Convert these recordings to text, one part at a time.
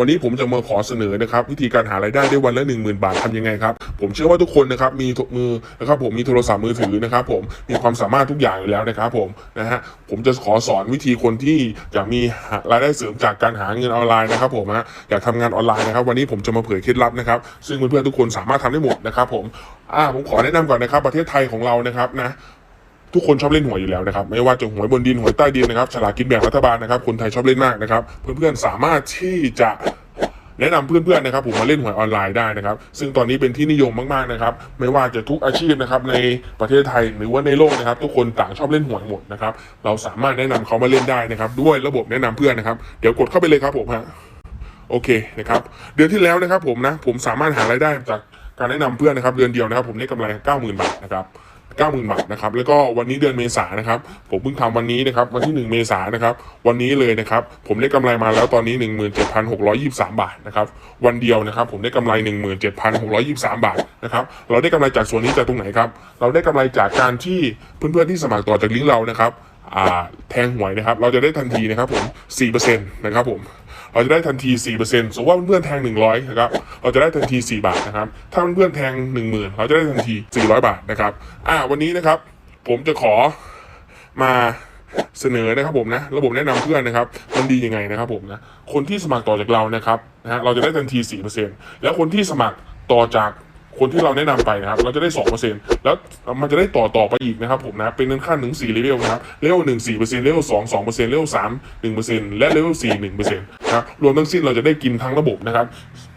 วันนี้ผมจะมาขอเสนอนะครับวิธีการหารายได้ได้วันละ 1 0,000 บาททำยังไงครับผมเชื่อว่าทุกคนนะครับมีมือนะครับผมมีโทรศัพท์มือถือนะครับผมมีความสามารถทุกอย่างอยู่แล้วนะครับผมนะฮะผมจะขอสอนวิธีคนที่อยากมีรายได้เสริมจากการหาเงินออนไลน์นะครับผมฮะอยากทำงานออนไลน์นะครับ วันนี้ผมจะมาเผยเคล็ดลับนะครับ ซึ่งเพื่อนๆทุกคนสามารถทำได้หมดนะครับผมอ่าผมขอแนะนำก่อนนะครับ ประเทศไทยของเรานะครับนะ ทุกคนชอบเล่นหวยอยู่แล้วนะครับ ไม่ว่าจะหวยบนดินหวยใต้ดินนะครับฉลากกินแบ่งรัฐบาลนะครับคนไทยชอบเล่นมากนะครับ เพื่อนๆสามารถที่จะแนะนำเพื่อนๆนะครับผมมาเล่นหวยออนไลน์ได้นะครับ ซึ่งตอนนี้เป็นที่นิยมมากๆนะครับ ไม่ว่าจะทุกอาชีพนะครับในประเทศไทยหรือว่าในโลกนะครับ ทุกคนต่างชอบเล่นหวยหมดนะครับ เราสามารถแนะนำเขามาเล่นได้นะครับ ด้วยระบบแนะนำเพื่อนนะครับ เดี๋ยวกดเข้าไปเลยครับผมฮะโอเคนะครับเดือนที่แล้วนะครับ ผมนะผมสามารถหารายได้จากการแนะนำเพื่อนนะครับ เดือนเดียวนะครับ ผมได้กำไร 90,000 บาทนะครับ 90,000 บาทนะครับแล้วก็วันนี้เดือนเมษานนะครับผมเพิ่งทำวันนี้นะครับวันที่ 1 เมษายนนะครับวันนี้เลยนะครับผมได้กำไรมาแล้วตอนนี้ 17,623 บาทนะครับวันเดียวนะครับผมได้กำไร 17,623 บาทนะครับเราได้กำไรจากส่วนนี้จากตรงไหนครับเราได้กำไรจากการที่เพื่อนๆที่สมัครต่อจากลิงก์เรานะครับอ่าแทงหวยนะครับเราจะได้ทันทีนะครับผม4%นะครับผม เราจะได้ทันที 4%สมมติว่าเพื่อนแทง 100นะครับเราจะได้ทันที 4 บาทนะครับถ้าเพื่อนแทง 10,000 เราจะได้ทันที 400 บาทนะครับอ่าวันนี้นะครับผมจะขอมาเสนอนะครับผมนะระบบแนะนำเพื่อนนะครับ มันดียังไงนะครับผมนะคนที่สมัครต่อจากเรานะครับนะฮะเราจะได้ทันที 4%แล้วคนที่สมัครต่อจาก คนที่เราแนะนำไปนะครับ เราจะได้2%แล้วมันจะได้ต่อต่อไปอีกนะครับผมนะเป็นเงินขั้นถึง4เลเวลนะครับเลเวล1 4%เปอร์เซ็นต์เลเวล2 2%เปอร์เซ็นต์เลเวล3 1%และเลเวล4 1%นะครับรวมทั้งสิ้นเราจะได้กินทั้งระบบนะครับ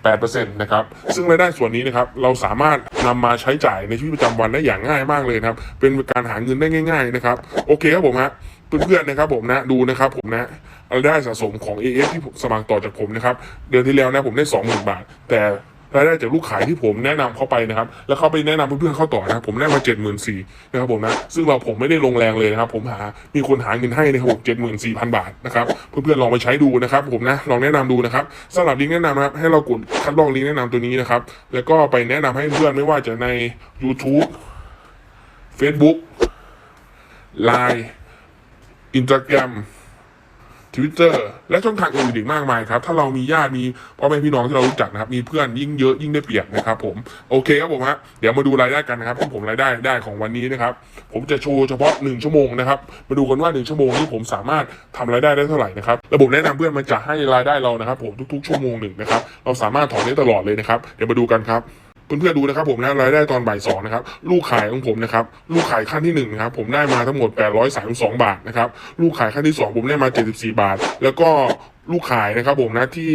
8%นต์นะครับซึ่งรายได้ส่วนนี้นะครับเราสามารถนำมาใช้จ่ายในชีวิตประจำวันได้อย่างง่ายมากเลยครับเป็นการหาเงินได้ง่าย ๆนะครับ โอเคครับผมฮะเพื่อนๆนะครับผมนะดูนะครับผมนะรายได้สะสมของ AF ที่สมัครต่อจากผมนะครับเดือนที่แล้วนะผมได้ 20,000 บาท แต่ รายได้จากลูกขายที่ผมแนะนำเขาไปนะครับ แล้วเขาไปแนะนำเพื่อนๆเขาต่อนะครับผมได้มา74,000นสี่นะครับผมนะซึ่งเราผมไม่ได้ลงแรงเลยนะครับ ผมหามีคนหาเงินให้นะครับผม74,000บาทนะครับเพื่อนๆลองไปใช้ดูนะครับผมนะลองแนะนำดูนะครับสำหรับลิงก์แนะนำนะครับให้เรากดคัดลอกลิงก์แนะนำตัวนี้นะครับแล้วก็ไปแนะนำให้เพื่อนไม่ว่าจะใน YouTube Facebook Line Instagram Twitter และช่องทางอื่นอีกมากมายครับ ถ้าเรามีญาติมีพ่อแม่พี่น้องที่เรารู้จักนะครับ มีเพื่อนยิ่งเยอะยิ่งได้เปรียบนะครับผม โอเคครับผมฮะ เดี๋ยวมาดูรายได้กันนะครับที่ผมรายได้ได้ของวันนี้นะครับ ผมจะโชว์เฉพาะ 1 ชั่วโมงนะครับ มาดูกันว่า 1 ชั่วโมงนี้ผมสามารถทำรายได้ได้เท่าไหร่นะครับ ระบบแนะนำเพื่อนมันจะให้รายได้เรานะครับ ผมทุกๆ ชั่วโมงหนึ่งนะครับ เราสามารถถอนได้ตลอดเลยนะครับ เดี๋ยวมาดูกันครับ เพื่อนๆดูนะครับผมนะรายได้ตอนบ่ายสองนะครับลูกขายของผมนะครับลูกขายขั้นที่หนึ่งนะครับผมได้มาทั้งหมด 832 บาทนะครับลูกขายขั้นที่สองผมได้มา 74 บาท แล้วก็ลูกขายนะครับผมนะที่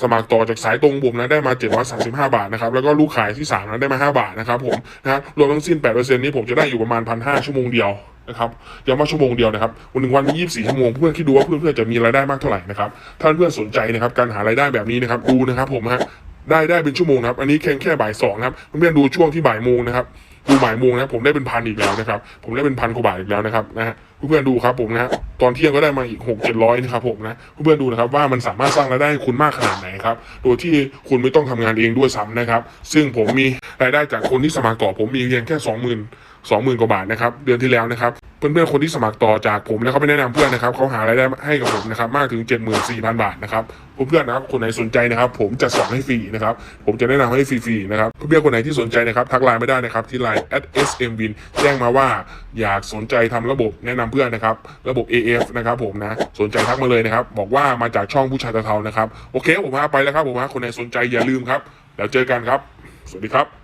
สมัครต่อจากสายตรงผมนะได้มา735 บาทนะครับแล้วก็ลูกขายที่3นะได้มา 5 บาทนะครับผมนะรวมทั้งสิ้น8%นี้ผมจะได้อยู่ประมาณ 1,500 ชั่วโมงเดียวนะครับย้ำว่าชั่วโมงเดียวนะครับวันหนึ่งวันมี24 ชั่วโมงเพื่อนคิดดูว่าเพื่อนๆจะมีรายได้มากเท่าไหร่นะครับถ้าเพื่อนสนใจนะครับการหารายได้แบบนี้นะครับดูนะครับผมฮะ ได้ได้เป็นชั่วโมงนะครับ อันนี้แค่แค่บ่ายสองนะครับเพื่อนๆดูช่วงที่บ่ายโมงนะครับ ดูบ่ายโมงนะครับผมได้เป็นพันอีกแล้วนะครับ ผมได้เป็นพันกว่าบาทอีกแล้วนะครับนะฮะเพื่อนๆดูครับผมนะฮะตอนเที่ยงก็ได้มาอีกหกเจ็ดร้อยนะครับผมนะเพื่อนๆดูนะครับว่ามันสามารถสร้างรายได้คุณมากขนาดไหนครับโดยที่คุณไม่ต้องทำงานเองด้วยซ้ำนะครับ ซึ่งผมมีรายได้จากคนที่สมัครต่อผมมีเพียงแค่สองหมื่นสองหมื่นกว่าบาทนะครับเดือนที่แล้วนะครับเพื่อนๆคนที่สมัครต่อจากผมแล้วเขาไปแนะนำเพื่อนนะครับเขาหารายได้ให้กับผมนะครับมากถึง 74,000 บาทนะครับเพื่อนๆนะครับคนไหนสนใจนะครับ ผมจะสอนให้ฟรีนะครับผมจะแนะนำให้ฟรีๆนะครับเพื่อนๆคนไหนที่สนใจนะครับทักไลน์ไม่ได้นะครับที่ไลน์ @smwin แจ้งมาว่าอยากสนใจทำระบบแนะนำเพื่อนนะครับ ระบบ AF นะครับผมนะ สนใจทักมาเลยนะครับ บอกว่ามาจากช่องผู้ชายตะเทานะครับ โอเคผมพาไปแล้วครับผมฮะคนไหนสนใจอย่าลืมครับ แล้วเจอกันครับ สวัสดีครับ